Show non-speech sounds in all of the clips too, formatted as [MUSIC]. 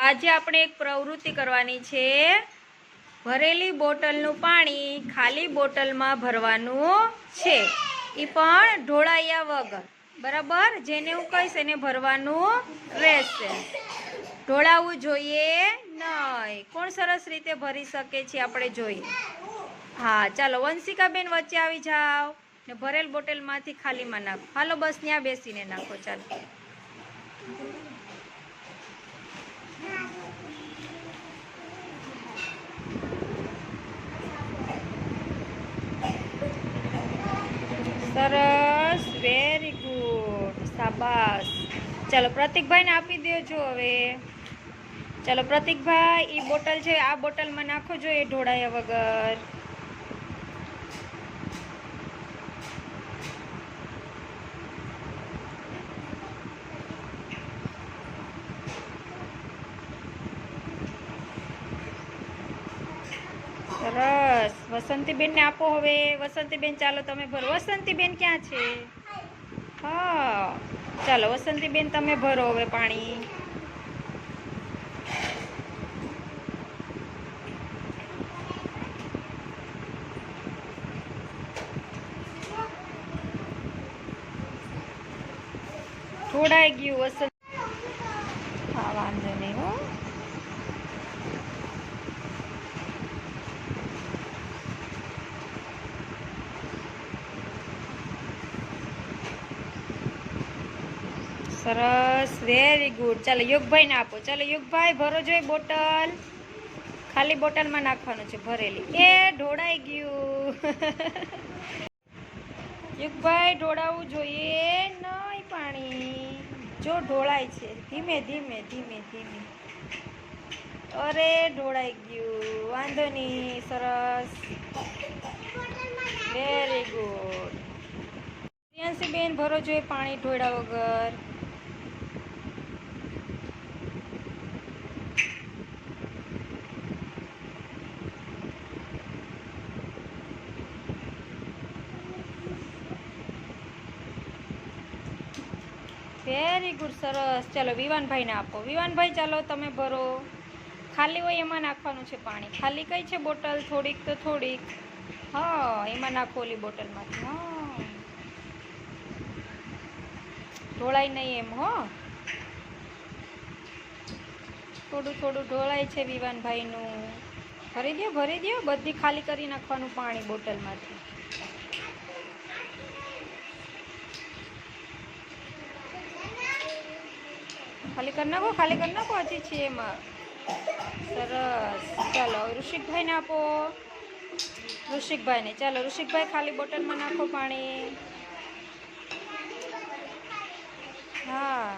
આજે આપણે એક પ્રવૃત્તિ કરવાની છે. ભરેલી બોટલનું પાણી ખાલી બોટલમાં ભરવાનું છે. એ પણ ઢોળાયા વગર. બરાબર? જેને હું કહીશ એને ભરવાનું રહેશે. ઢોળાવવું જોઈએ નહીં. કોણ સરસ રીતે ભરી શકે છે આપણે જોઈએ. હા, ચાલો, વંશિકાબેન વચ્ચે આવી જાઓ ને ભરેલ બોટલમાંથી ખાલીમાં નાખો. હાલો, બસ, ત્યાં બેસીને નાખો, ચાલો. સરસ વેરી ગુડ સાબાસ ચાલો, પ્રતિકભાઈને આપી દેજો હવે. ચાલો, પ્રતિકભાઈ એ બોટલ છે, આ બોટલમાં નાખો જો એ ઢોળાયા વગર. સરસ. વસંતીબેનને આપો હવે. વસંતીબેન, ચાલો તમે ભરો. વસંતીબેન ક્યાં છે? હા. ચાલો, વસંતીબેન, તમે ભરો હવે પાણી. થોડાય ગયું વસંત હા વાંધો નહીં હો સરસ વેરી ગુડ ચાલો, યુગભાઈને આપો. ચાલો, યુગભાઈ, ભરો જોઈએ બોટલ. ખાલી બોટલમાં નાખવાનું છે, ભરેલી. એ ઢોળાઈ ગયું. [LAUGHS] યુગભાઈ ઢોળાવવું જોઈએ. નહીં પાણી. જો ઢોળાય છે. ધીમે ધીમે ધીમે ધીમે. અરે, ઢોળાઈ ગયું. વાંધો નહીં. સરસ. વેરી ગુડ પ્રિયાંશી બેન, ભરો જોઈએ પાણી ઢોળા વગર વેરી ગુડ સરસ. ચાલો, વિવાનભાઈને આપો. વિવાનભાઈ, ચાલો, તમે ભરો. ખાલી હોય એમાં નાખવાનું છે પાણી. ખાલી કઈ છે બોટલ? થોડીક તો થોડીક. હા, એમાં નાખો ઓલી બોટલમાંથી. હા. ઢોળાય નહીં એમ, હો. થોડું થોડું ઢોળાય છે વિવાનભાઈનું. ભરી દો ભરી દો બધી ખાલી કરી નાખવાનું પાણી બોટલમાંથી. ખાલી કરી નાખો, ખાલી કરી નાખો હજી છે એમાં. સરસ. ચાલો, ઋષિકભાઈને આપો. ઋષિકભાઈને. ચાલો, ઋષિકભાઈ ખાલી બોટલમાં નાખો પાણી. હા.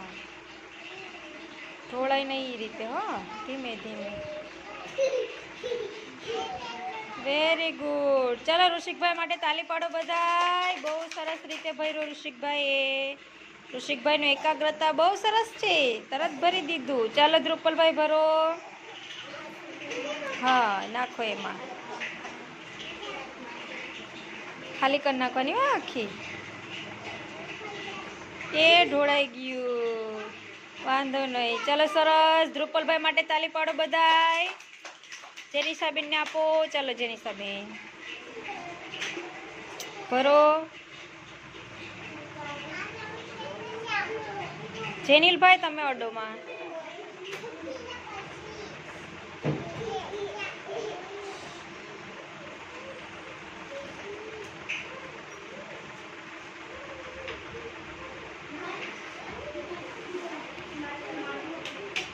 ઢોળાય નહીં એ રીતે, હો. ધીમે ધીમે. વેરી ગુડ ચાલો, ઋષિકભાઈ માટે તાલી પાડો બધાય. બહુ સરસ રીતે ભર્યો ઋષિકભાઈએ. ઋષિકભાઈનું એકાગ્રતા બહુ સરસ છે. તરત ભરી દીધું. ચાલો ધ્રુપલભાઈ ભરો. હા, નાખો એમાં. ખાલી કરી નાખવાની હો આખી. એ ઢોળાઈ ગયું. વાંધો નહીં. ચાલો સરસ. ધ્રુપલભાઈ માટે તાલી પાડો બધાય. જેનિસાબેનને આપો. ચાલો જેનિસાબેન. ભરો. જેનિલભાઈ તમે અડોમાં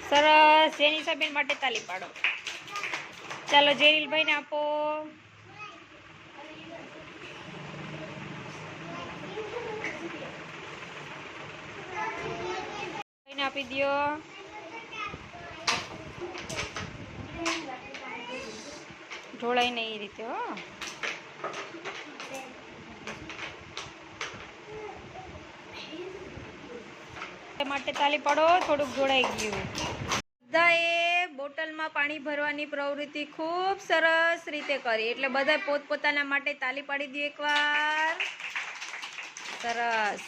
સરસ જેનિસાબેન માટે તાલી પાડો. ચાલો જેનિલભાઈને આપો. આપી દો ઢોળાઈને એ રીતે, હો. માટે તાલી પાડો, થોડુંક ઢોળાઈ ગયું. બધાએ બોટલમાં પાણી ભરવાની પ્રવૃત્તિ ખૂબ સરસ રીતે કરી. એટલે બધા પોતપોતાના માટે તાલી પાડી દે એકવાર. સરસ.